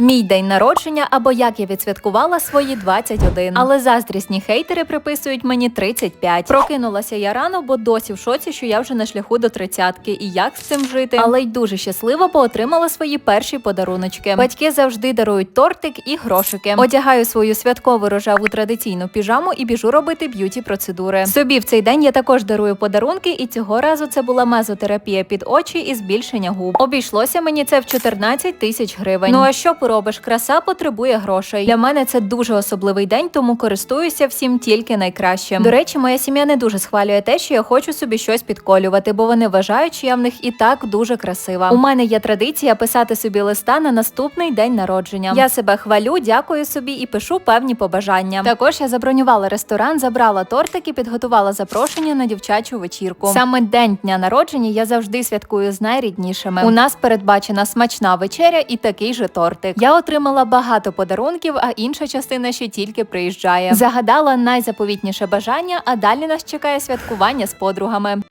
Мій день народження або як я відсвяткувала свої 21. Але заздрісні хейтери приписують мені 35. Прокинулася я рано, бо досі в шоці, що я вже на шляху до тридцятки. І як з цим жити? Але й дуже щаслива, бо отримала свої перші подаруночки. Батьки завжди дарують тортик і грошики. Одягаю свою святкову рожеву традиційну піжаму і біжу робити б'юті процедури. Собі в цей день я також дарую подарунки, і цього разу це була мезотерапія під очі і збільшення губ. Обійшлося мені це в 14 тисяч гривень. Ну а що поробиш? Краса потребує грошей. Для мене це дуже особливий день, тому користуюся всім тільки найкращим. До речі, моя сім'я не дуже схвалює те, що я хочу собі щось підколювати, бо вони вважають, що я в них і так дуже красива. У мене є традиція писати собі листа на наступний день народження. Я себе хвалю, дякую собі і пишу певні побажання. Також я забронювала ресторан, забрала тортик і підготувала запрошення на дівчачу вечірку. Саме день дня народження я завжди святкую з найріднішими. У нас передбачена смачна вечеря і такий же тортик. Я отримала багато подарунків, а інша частина ще тільки приїжджає. Загадала найзаповітніше бажання, а далі нас чекає святкування з подругами.